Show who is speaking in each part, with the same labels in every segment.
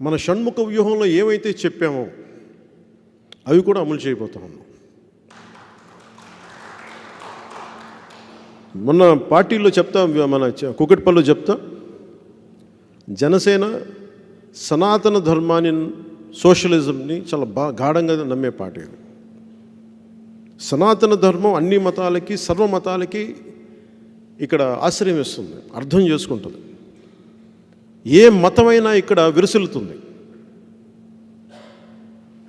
Speaker 1: మన షణ్ముఖ వ్యూహంలో ఏమైతే చెప్పామో అవి కూడా అమలు చేయబోతా ఉన్నాం. మొన్న పార్టీలో చెప్తా మన చ- కుకట్పల్లిలో చెప్తా జనసేన సనాతన ధర్మాన్ని సోషలిజంని చాలా బా గాఢంగా నమ్మే పార్టీ అది. సనాతన ధర్మం అన్ని మతాలకి సర్వ మతాలకి ఇక్కడ ఆశ్రయం ఇస్తుంది అర్థం చేసుకుంటుంది. ఏ మతమైనా ఇక్కడ విరుసులుతుంది.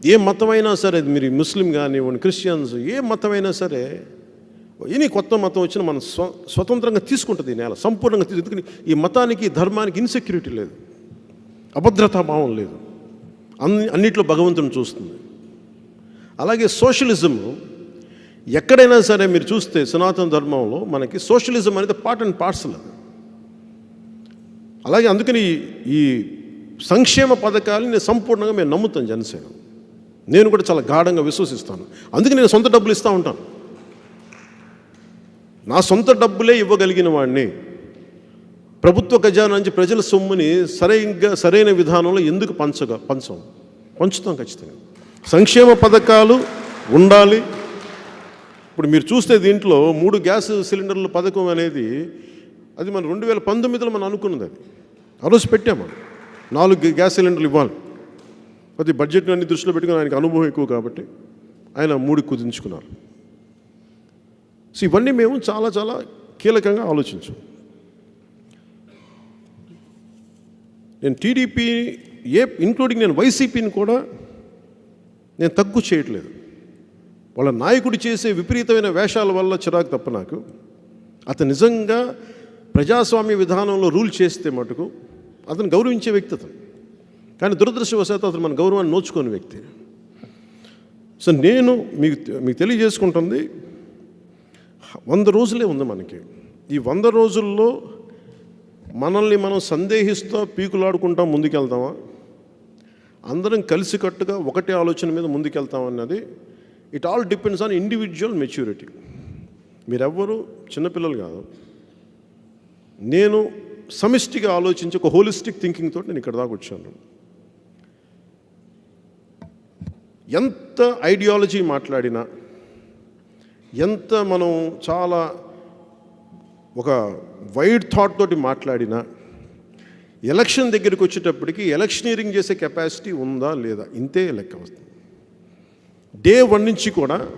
Speaker 1: ఏ మతమైనా సరే అది మీరు ముస్లిం కానివ్వండి క్రిస్టియన్స్ ఏ మతమైనా సరే ఎనీ కొత్త మతం వచ్చినా మనం స్వ స్వతంత్రంగా తీసుకుంటుంది ఈ నేల సంపూర్ణంగా తీసుకుని ఈ మతానికి ధర్మానికి ఇన్సెక్యూరిటీ లేదు. అభద్రతా భావం లేదు. అన్ని అన్నిట్లో భగవంతుని చూస్తుంది. అలాగే సోషలిజం ఎక్కడైనా సరే మీరు చూస్తే సనాతన ధర్మంలో మనకి సోషలిజం అనేది పార్ట్ అండ్ పార్సల్ అది. అలాగే అందుకని ఈ- ఈ సంక్షేమ పథకాలని నేను సంపూర్ణంగా మేము నమ్ముతాను జనసేన. నేను కూడా చాలా గాఢంగా విశ్వసిస్తాను. అందుకే నేను సొంత డబ్బులు ఇస్తూ ఉంటాను. నా సొంత డబ్బులే ఇవ్వగలిగిన వాడిని ప్రభుత్వ ఖజానా నుంచి ప్రజల సొమ్ముని సరైన సరైన విధానంలో ఎందుకు పంచగా పంచం? పంచుతాం ఖచ్చితంగా. సంక్షేమ పథకాలు ఉండాలి. ఇప్పుడు మీరు చూస్తే దీంట్లో మూడు గ్యాస్ సిలిండర్ల పథకం అనేది అది మనం రెండు వేల పంతొమ్మిదిలో మనం అనుకున్నది అది. ఆ రోజు పెట్టాము. నాలుగు గ్యాస్ సిలిండర్లు ఇవ్వాలి. అది బడ్జెట్ అన్ని దృష్టిలో పెట్టుకుని ఆయనకు అనుభవం ఎక్కువ కాబట్టి ఆయన మూడు కుదించుకున్నారు. సో ఇవన్నీ మేము చాలా చాలా కీలకంగా ఆలోచించాం. నేను టీడీపీ ఏ ఇంక్లూడింగ్ నేను వైసీపీని కూడా నేను తగ్గు చేయట్లేదు. వాళ్ళ నాయకుడు చేసే విపరీతమైన వేషాల వల్ల చిరాకు తప్ప నాకు. అతను నిజంగా ప్రజాస్వామ్య విధానంలో రూల్ చేస్తే మటుకు అతను గౌరవించే వ్యక్తి అతను. కానీ దురదృష్టవశాత్తు అతను మన గౌరవాన్ని నోచుకోని వ్యక్తి. సో నేను మీకు మీకు తెలియజేసుకుంటుంది వంద రోజులే ఉంది మనకి. ఈ వంద రోజుల్లో మనల్ని మనం సందేహిస్తూ పీకులాడుకుంటాం ముందుకెళ్తామా? అందరం కలిసికట్టుగా ఒకటే ఆలోచన మీద ముందుకెళ్తామన్నది. It all depends on individual maturity మీరెవ్వరూ చిన్నపిల్లలు కాదు. నేను సమిష్టిగా ఆలోచించి ఒక హోలిస్టిక్ థింకింగ్ తోటి నేను ఇక్కడ దాకా వచ్చాను. ఎంత ఐడియాలజీ మాట్లాడినా ఎంత మనం చాలా ఒక వైడ్ థాట్ తోటి మాట్లాడినా ఎలక్షన్ దగ్గరికి వచ్చేటప్పటికి ఎలక్షనీరింగ్ చేసే కెపాసిటీ ఉందా లేదా? ఇంతే లెక్క వస్తుంది. డే వన్ నుంచి కూడా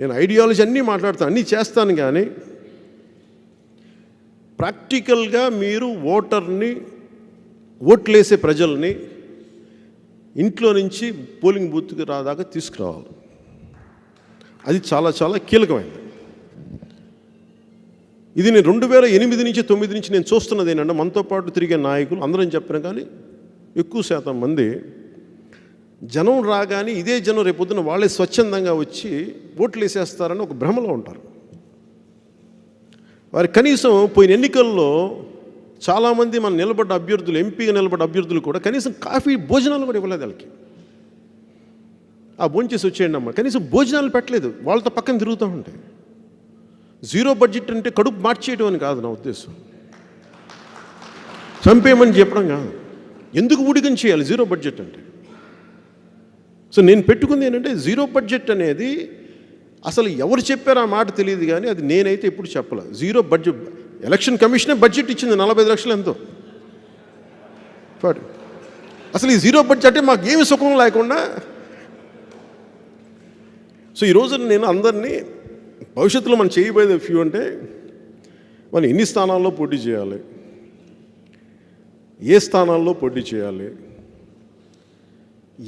Speaker 1: నేను ఐడియాలజీ అన్నీ మాట్లాడతాను అన్నీ చేస్తాను కానీ ప్రాక్టికల్గా మీరు ఓటర్ని ఓట్లేసే ప్రజల్ని ఇంట్లో నుంచి పోలింగ్ బూత్కి రాదాకా తీసుకురావాలి. అది చాలా చాలా కీలకమైనది. ఇది నేను రెండు వేల ఎనిమిది నుంచి తొమ్మిది నుంచి నేను చూస్తున్నది ఏంటంటే మనతో పాటు తిరిగే నాయకులు అందరం చెప్పిన కానీ ఎక్కువ శాతం మంది జనం రాగానే ఇదే జనం రేపొద్దున వాళ్ళే స్వచ్ఛందంగా వచ్చి ఓట్లు వేసేస్తారని ఒక భ్రమలో ఉంటారు. వారి కనీసం పోయిన ఎన్నికల్లో చాలామంది మన నిలబడ్డ అభ్యర్థులు ఎంపీగా నిలబడ్డ అభ్యర్థులు కూడా కనీసం కాఫీ భోజనాలు కూడా ఇవ్వలేదు వాళ్ళకి. ఆ భోంచేసి వచ్చేయండి అమ్మ. కనీసం భోజనాలు పెట్టలేదు. వాళ్ళతో పక్కన తిరుగుతూ ఉంటాయి జీరో బడ్జెట్ అంటే కడుపు మార్చేయడం అని కాదు నా ఉద్దేశం. చంపేయమని చెప్పడం కాదు. ఎందుకు ఊడికం చేయాలి జీరో బడ్జెట్ అంటే? సో నేను పెట్టుకుంది ఏంటంటే జీరో బడ్జెట్ అనేది అసలు ఎవరు చెప్పారో ఆ మాట తెలియదు కానీ అది నేనైతే ఎప్పుడు చెప్పలే. జీరో బడ్జెట్ ఎలక్షన్ కమిషనే బడ్జెట్ ఇచ్చింది నలభై ఐదు లక్షలు ఎంతో. ఫర్- అసలు ఈ జీరో బడ్జెట్ అంటే మాకు ఏమి సుఖం లేకుండా. సో ఈ నేను అందరినీ భవిష్యత్తులో మనం చేయబోయేది ఫ్యూ అంటే మనం ఎన్ని స్థానాల్లో పోటీ చేయాలి? ఏ స్థానాల్లో పోటీ చేయాలి?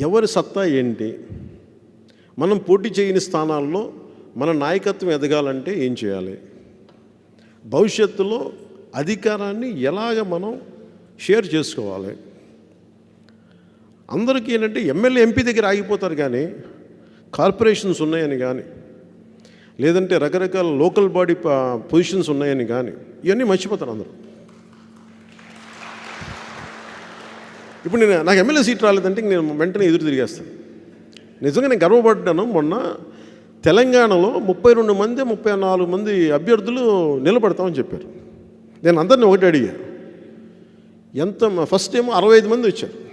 Speaker 1: ఎవరి సత్తా ఏంటి? మనం పోటీ చేయని స్థానాల్లో మన నాయకత్వం ఎదగాలంటే ఏం చేయాలి? భవిష్యత్తులో అధికారాన్ని ఎలాగ మనం షేర్ చేసుకోవాలి? అందరికీ ఏంటంటే ఎమ్మెల్యే ఎంపీ దగ్గర ఆగిపోతారు కానీ కార్పొరేషన్స్ ఉన్నాయని కానీ లేదంటే రకరకాల లోకల్ బాడీ పొజిషన్స్ ఉన్నాయని కానీ ఇవన్నీ మర్చిపోతారు అందరూ. ఇప్పుడు నేను నాకు ఎమ్మెల్యే సీట్ రాలేదంటే నేను వెంటనే ఎదురు తిరిగేస్తాను. నిజంగా నేను గర్వపడ్డాను మొన్న తెలంగాణలో ముప్పై రెండు మంది ముప్పై నాలుగు మంది అభ్యర్థులు నిలబడతామని చెప్పారు. నేను అందరిని ఒకటి అడిగా. ఎంత ఫస్ట్ ఏమో అరవై ఐదు మంది వచ్చారు.